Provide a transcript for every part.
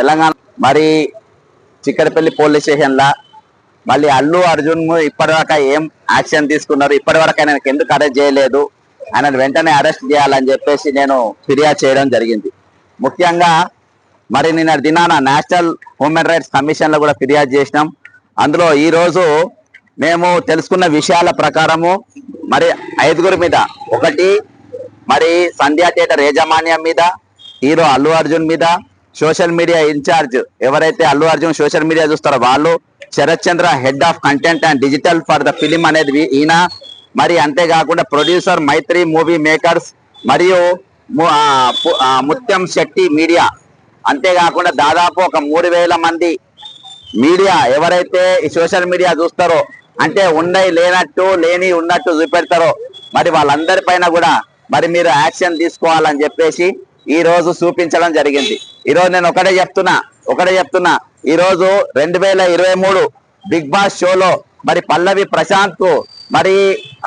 తెలంగాణ మరి చిక్కడపల్లి పోలీస్ స్టేషన్లో మళ్ళీ అల్లు అర్జున్ ఇప్పటిదాకా ఏం యాక్షన్ తీసుకున్నారు? ఇప్పటివరకు ఆయన ఎందుకు అరెస్ట్ చేయలేదు? ఆయన వెంటనే అరెస్ట్ చేయాలని చెప్పేసి నేను ఫిర్యాదు చేయడం జరిగింది. ముఖ్యంగా మరి నిన్న దినాన నేషనల్ హ్యూమన్ రైట్స్ కమిషన్లో కూడా ఫిర్యాదు చేసినాం. అందులో ఈరోజు మేము తెలుసుకున్న విషయాల ప్రకారము మరి ఐదుగురు మీద ఒకటి మరి సంధ్యా థియేటర్ యాజమాన్యం మీద హీరో అల్లు అర్జున్ మీద సోషల్ మీడియా ఇన్ఛార్జ్ ఎవరైతే అల్లు అర్జున్ సోషల్ మీడియా చూస్తారో వాళ్ళు Sarath Chandra head of content and digital for the film అనేది ఈయన. మరి అంతేకాకుండా ప్రొడ్యూసర్ మైత్రి మూవీ మేకర్స్ మరియు ము- ముత్యం శెట్టి మీడియా. అంతేకాకుండా దాదాపు ఒక మూడు వేల మంది మీడియా ఎవరైతే ఈ సోషల్ మీడియా చూస్తారో అంటే ఉన్నాయి లేనట్టు లేని ఉన్నట్టు చూపెడతారో మరి వాళ్ళందరి పైన కూడా మరి మీరు యాక్షన్ తీసుకోవాలని చెప్పేసి ఈ రోజు చూపించడం జరిగింది. ఈ రోజు నేను ఒకటే చెప్తున్నా ఒకటే చెప్తున్నా. ఈ రోజు రెండు వేల ఇరవై మూడు బిగ్ బాస్ షోలో మరి పల్లవి ప్రశాంత్ మరి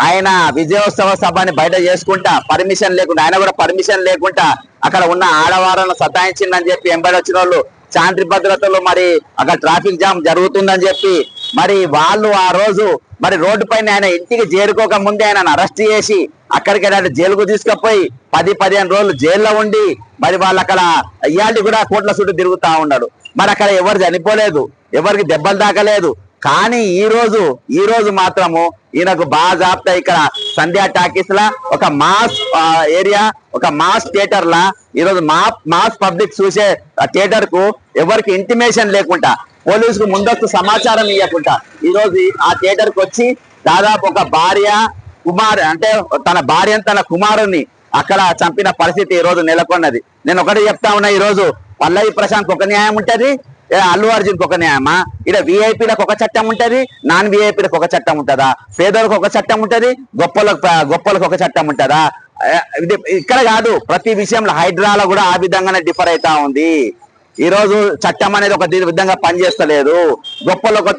ఆయన విజయోత్సవ సభని బయట చేసుకుంటా పర్మిషన్ లేకుండా ఆయన కూడా పర్మిషన్ లేకుండా అక్కడ ఉన్న ఆడవాళ్ళను సతాయించిందని చెప్పి ఎంబడి వచ్చిన వాళ్ళు శాంతి భద్రతలు మరి అక్కడ ట్రాఫిక్ జామ్ జరుగుతుందని చెప్పి మరి వాళ్ళు ఆ రోజు మరి రోడ్డు పైన ఆయన ఇంటికి చేరుకోక ముందే ఆయన అరెస్ట్ చేసి అక్కడికి ఆయన జైలుకు తీసుకుపోయి పది పదిహేను రోజులు జైల్లో ఉండి మరి వాళ్ళు అక్కడ ఇయాల్టి కూడా కోట్ల చుట్టూ తిరుగుతా ఉన్నాడు. మరి అక్కడ ఎవరు చనిపోలేదు ఎవరికి దెబ్బలు తాకలేదు. కానీ ఈ రోజు ఈ రోజు మాత్రము ఈయనకు బాగా బాజాప్తా ఇక్కడ సంధ్యా టాకీస్ లా ఒక మాస్ ఏరియా ఒక మాస్ థియేటర్ లా ఈ రోజు మా మాస్ పబ్లిక్ చూసే థియేటర్కు ఎవరికి ఇంటిమేషన్ లేకుండా పోలీసుకు ముందస్తు సమాచారం ఇవ్వకుండా ఈ రోజు ఆ థియేటర్కు వచ్చి దాదాపు ఒక భార్య కుమార్ అంటే తన భార్య తన కుమారుని అక్కడ చంపిన పరిస్థితి ఈరోజు రోజు నెలకొన్నది. నేను ఒకటి చెప్తా ఉన్నా ఈ రోజు పల్లవి ప్రశాంత్ ఒక న్యాయం ఉంటది అల్లు అర్జున్ ఒక న్యాయమా? ఇక్కడ విఐపీలకు ఒక చట్టం ఉంటది నాన్ విఐపీలకు ఒక చట్టం ఉంటదా? పేదలకు ఒక చట్టం ఉంటది గొప్పలకు గొప్పలకు ఒక చట్టం ఉంటదా? ఇక్కడ కాదు ప్రతి విషయంలో హైడ్రాలో కూడా ఆ విధంగానే డిఫర్ అవుతా ఉంది. ఈ రోజు చట్టం అనేది ఒక విధంగా పనిచేస్తలేదు. గొప్పలు ఒక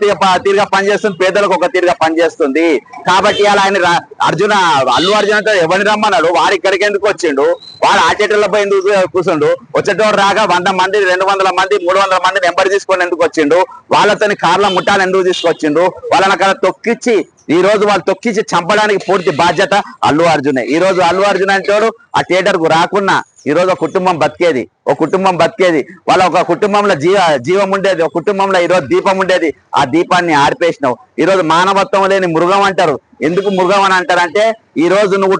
తీరుగా పనిచేస్తుంది పేదలకు ఒక తీరుగా పనిచేస్తుంది. కాబట్టి అలా ఆయన అర్జున అల్లు అర్జున్ ఎవరిని రమ్మన్నాడు? వాడు ఇక్కడికి ఎందుకు వచ్చిండు? వాడు ఆ పోయి ఎందుకు కూర్చుండు వచ్చేటోడు రాగా వంద మంది రెండు వందల మంది మూడు వందల మంది మెంబర్ తీసుకొని ఎందుకు వచ్చిండు? వాళ్ళతోని కార్ల ముట్టాలు ఎందుకు తీసుకొచ్చిండు? వాళ్ళని అక్కడ తొక్కిచ్చి ఈ రోజు వాళ్ళు తొక్కించి చంపడానికి పూర్తి బాధ్యత అల్లు అర్జునే. ఈ రోజు అల్లు అర్జున్ అంటాడు ఆ థియేటర్కు రాకున్నా ఈ రోజు ఒక కుటుంబం బతికేది. ఒక కుటుంబం బతికేది. వాళ్ళ ఒక కుటుంబంలో జీవ జీవం ఉండేది. ఒక కుటుంబంలో ఈ రోజు దీపం ఉండేది. ఆ దీపాన్ని ఆర్పేసినావు. ఈ రోజు మానవత్వం లేని మృగం అంటారు. ఎందుకు మృగం అని అంటారంటే ఈ రోజు నువ్వు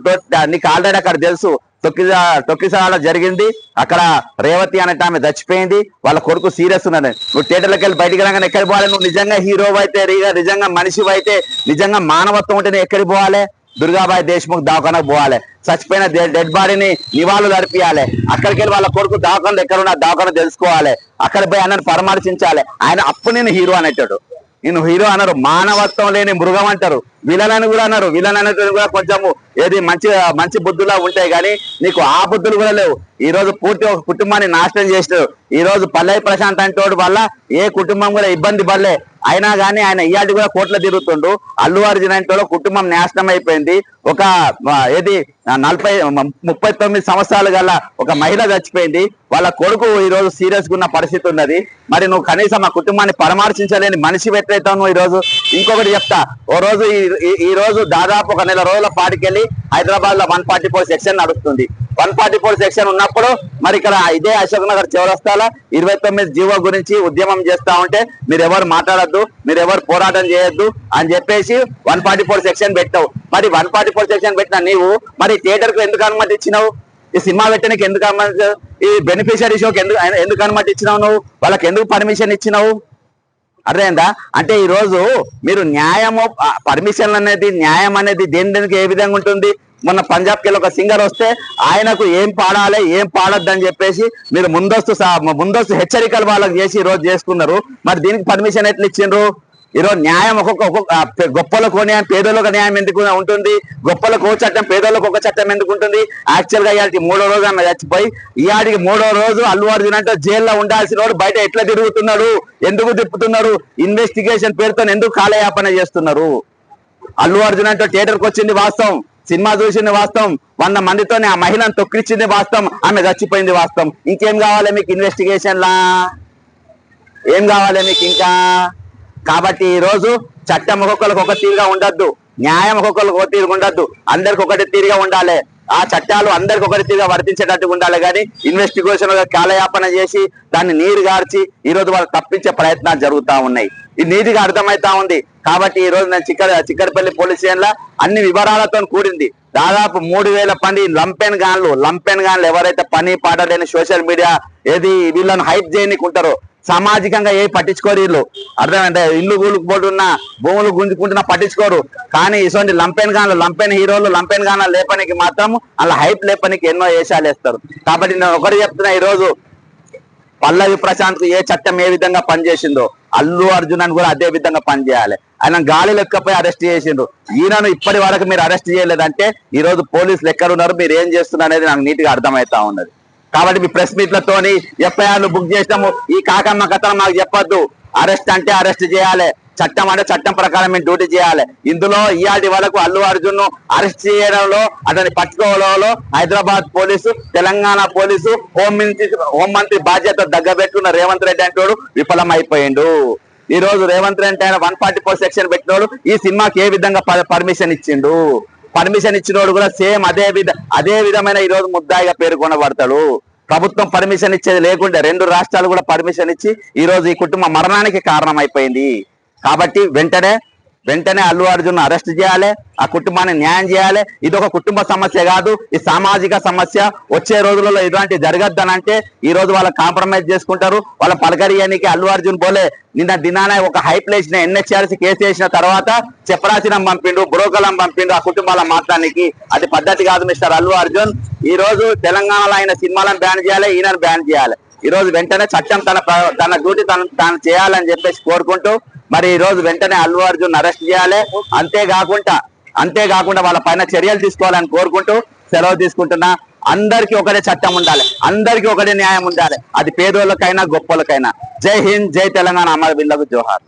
నీకు ఆల్రెడీ అక్కడ తెలుసు. తొక్కిసా తొక్కిసాల జరిగింది. అక్కడ రేవతి అనే ఆమె చచ్చిపోయింది. వాళ్ళ కొడుకు సీరియస్ ఉన్నది నువ్వు థియేటర్లకు వెళ్ళి బయటికి రాగానే ఎక్కడ పోవాలి? నువ్వు నిజంగా హీరో అయితే నిజంగా మనిషి అయితే నిజంగా మానవత్వం ఉంటే ఎక్కడికి పోవాలి? దుర్గాబాయి దేశ్ముఖ్ దావఖానకు పోవాలి. చచ్చిపోయిన డెడ్ బాడీని నివాళులు అర్పియాలి అక్కడికి వెళ్ళి వాళ్ళ కొడుకు దవాఖానలు ఎక్కడ ఉన్న దావఖాన తెలుసుకోవాలి. అక్కడ పోయి ఆయనను పరామర్శించాలి. ఆయన అప్పుడు నేను హీరో అనేటాడు. నేను హీరో అన్నారు మానవత్వం లేని మృగం అంటారు. విలన్ అని కూడా అన్నారు విలన్ అనేది కూడా కొంచెము ఏది మంచి మంచి బుద్ధులా ఉంటాయి కానీ నీకు ఆ బుద్ధులు కూడా లేవు. ఈ రోజు పూర్తి ఒక కుటుంబాన్ని నాశనం చేసినారు. ఈ రోజు పల్లవి ప్రశాంత్ అంటోడు వల్ల ఏ కుటుంబం కూడా ఇబ్బంది పడలే. అయినా కానీ ఆయన ఇయాటి కూడా కోట్ల తిరుగుతుండు. అల్లు అర్జున్ అంటే కుటుంబం నాశనం అయిపోయింది. ఒక ఏది నలభై ముప్పై తొమ్మిది సంవత్సరాలు గల ఒక మహిళ చచ్చిపోయింది. వాళ్ళ కొడుకు ఈ రోజు సీరియస్గా ఉన్న పరిస్థితి ఉన్నది. మరి నువ్వు కనీసం ఆ కుటుంబాన్ని పరామర్శించలేని మనిషి ఎట్లయితావు నువ్వు ఈ రోజు ఇంకొకటి చెప్తా. ఓ రోజు ఈ- ఈ రోజు దాదాపు ఒక నెల రోజుల పాటికెళ్ళి హైదరాబాద్లో వన్ ఫార్టీ ఫోర్ సెక్షన్ నడుస్తుంది. వన్ ఫార్టీ ఫోర్ సెక్షన్ ఉన్నప్పుడు మరి ఇక్కడ ఇదే అశోక్ నగర్ చివరస్తాల ఇరవై తొమ్మిది జీవో గురించి ఉద్యమం చేస్తా ఉంటే మీరు ఎవరు మాట్లాడద్దు మీరు ఎవరు పోరాటం చేయొద్దు అని చెప్పేసి వన్ ఫార్టీ ఫోర్ సెక్షన్ పెట్టావు. మరి వన్ ఫార్టీ ఫోర్ సెక్షన్ పెట్టిన నీవు మరి థియేటర్కు ఎందుకు అనుమతి ఇచ్చినావు? ఈ సినిమా పెట్టడానికి ఎందుకు అనుమతి ఈ బెనిఫిషియరీ షోకి ఎందుకు ఎందుకు అనుమతి ఇచ్చినావు నువ్వు? వాళ్ళకి ఎందుకు పర్మిషన్ ఇచ్చినావు? అర్థమైందా? అంటే ఈ రోజు మీరు న్యాయము పర్మిషన్ అనేది న్యాయం అనేది దేని దేనికి ఏ విధంగా ఉంటుంది? మొన్న పంజాబ్కి ఒక సింగర్ వస్తే ఆయనకు ఏం పాడాలి ఏం పాడొద్దని అని చెప్పేసి మీరు ముందస్తు ముందస్తు హెచ్చరికలు వాళ్ళకి చేసి ఈ రోజు చేసుకున్నారు. మరి దీనికి పర్మిషన్ ఎట్లా ఇచ్చిండ్రు? ఈరోజు న్యాయం ఒక్కొక్క ఒక్కొక్క గొప్పలకు న్యాయం పేదలకు న్యాయం ఎందుకు ఉంటుంది? గొప్పలకు ఒక చట్టం పేదలకు ఒక చట్టం ఎందుకు ఉంటుంది? యాక్చువల్గా ఇవాళ మూడో రోజు ఆమె చచ్చిపోయి ఇవాడికి మూడో రోజు అల్లు అర్జున్ అంటే జైల్లో ఉండాల్సిన వాడు బయట ఎట్లా తిరుగుతున్నాడు? ఎందుకు తిప్పుతున్నారు? ఇన్వెస్టిగేషన్ పేరుతో ఎందుకు కాలయాపన చేస్తున్నారు? అల్లు అర్జున్ అంటే థియేటర్కి వచ్చింది వాస్తవం. సినిమా చూసింది వాస్తవం. వంద మందితోనే ఆ మహిళను తొక్కిచ్చింది వాస్తవం. ఆమె చచ్చిపోయింది వాస్తవం. ఇంకేం కావాలి మీకు ఇన్వెస్టిగేషన్లా? ఏం కావాలి మీకు ఇంకా? కాబట్టి ఈ రోజు చట్టం ఒక్కొక్కరికి ఒక తీరుగా ఉండద్దు. న్యాయం ఒక్కొక్కరికి ఒక తీరుగా ఉండద్దు. అందరికి ఒకటి తీరుగా ఉండాలి. ఆ చట్టాలు అందరికి ఒకటి తీరుగా వర్తించేటట్టుగా ఉండాలి. కానీ ఇన్వెస్టిగేషన్ కాలయాపన చేసి దాన్ని నీరు గార్చి ఈరోజు వాళ్ళు తప్పించే ప్రయత్నాలు జరుగుతూ ఉన్నాయి. ఇది నీతిగా అర్థమైతా ఉంది. కాబట్టి ఈ రోజు నేను చిక్కడ చిక్కడపల్లి పోలీస్ స్టేషన్లో అన్ని వివరాలతో కూడింది. దాదాపు మూడు వేల మంది లంపెన్ గాన్లు లంపెన్ గాన్లు ఎవరైతే పని పాట లేని సోషల్ మీడియా ఏది వీళ్ళని హైప్ చేయనికుంటారో సామాజికంగా ఏ పట్టించుకోరు వీళ్ళు అర్థమైంటే ఇల్లు కూలుకుపోతున్నా భూములు గుంజుకుంటున్నా పట్టించుకోరు. కానీ ఇటువంటి లంపెన్ గాన్లు లంపెన్ హీరోలు లంపెన్ గాన్లు లేపనికి మాత్రం అలా హైప్ లేపనికి ఎన్నో వేషాలు వేస్తారు. కాబట్టి నేను ఒకటి చెప్తున్నా ఈ రోజు పల్లవి ప్రశాంత్ ఏ చట్టం ఏ విధంగా పనిచేసిందో అల్లు అర్జున్ అని కూడా అదే విధంగా పనిచేయాలి. ఆయన గాలి లెక్కపై అరెస్ట్ చేసిండ్రు. ఈయనను ఇప్పటి వరకు మీరు అరెస్ట్ చేయలేదంటే ఈ రోజు పోలీసులు ఎక్కడున్నారు మీరు ఏం చేస్తున్నారు అనేది నాకు నీట్గా అర్థమవుతా ఉన్నది. కాబట్టి మీ ప్రెస్ మీట్లతోని ఎఫ్ఐఆర్లు బుక్ చేసినాము ఈ కాకమ్మ కథ మాకు చెప్పొద్దు. అరెస్ట్ అంటే అరెస్ట్ చేయాలి. చట్టం అంటే చట్టం ప్రకారం మేము డ్యూటీ చేయాలి. ఇందులో ఇయాటి వరకు అల్లు అర్జున్ అరెస్ట్ చేయడంలో అతన్ని పట్టుకోవడంలో Hyderabad police Telangana police home హోంమంత్రి బాధ్యత దగ్గబెట్టుకున్న రేవంత్ రెడ్డి అంటోడు విఫలం అయిపోయిండు ఈ రోజు రేవంత్ రెడ్డి ఆయన వన్ ఫార్టీ ఫోర్ సెక్షన్ పెట్టినోడు ఈ సినిమాకి ఏ విధంగా పర్మిషన్ ఇచ్చిండు? పర్మిషన్ ఇచ్చినోడు కూడా సేమ్ అదే విధ అదే విధమైన ఈ రోజు ముద్దాయిగా పేర్కొనబడతాడు ప్రభుత్వం పర్మిషన్ ఇచ్చేది లేకుంటే రెండు రాష్ట్రాలు కూడా పర్మిషన్ ఇచ్చి ఈ రోజు ఈ కుటుంబ మరణానికి కారణం అయిపోయింది కాబట్టి వెంటనే వెంటనే అల్లు అర్జున్ అరెస్ట్ చేయాలి ఆ కుటుంబాన్ని న్యాయం చేయాలి. ఇది ఒక కుటుంబ సమస్య కాదు ఈ సామాజిక సమస్య. వచ్చే రోజులలో ఇలాంటి జరగద్దనంటే ఈ రోజు వాళ్ళ కాంప్రమైజ్ చేసుకుంటారు. వాళ్ళ పలకరియానికి అల్లు అర్జున్ పోలే నిన్న దినాన ఒక హైప్ లేచిన ఎన్హెచ్ఆర్సీ కేసు వేసిన తర్వాత చెప్పరాసినం పంపిండు బ్రోకలం పంపిండు ఆ కుటుంబాల మాట్లాడానికి అది పద్ధతి కాదు మిస్టర్ అల్లు అర్జున్. ఈ రోజు తెలంగాణలో ఆయన సినిమాలను బ్యాన్ చేయాలి ఈయనను బ్యాన్ చేయాలి. ఈ రోజు వెంటనే చట్టం తన ప్ర- తన డ్యూటీ తను తాను చేయాలని చెప్పేసి కోరుకుంటూ మరి ఈ రోజు వెంటనే అల్లు అర్జున్ అరెస్ట్ చేయాలి. అంతేకాకుండా అంతేకాకుండా వాళ్ళ పైన చర్యలు తీసుకోవాలని కోరుకుంటూ సెలవు తీసుకుంటున్నా. అందరికీ ఒకటే చట్టం ఉండాలి. అందరికీ ఒకటే న్యాయం ఉండాలి. అది పేదోళ్ళకైనా గొప్పలకైనా జై హింద్ జై తెలంగాణ. అమర బిల్లకు జోహార్.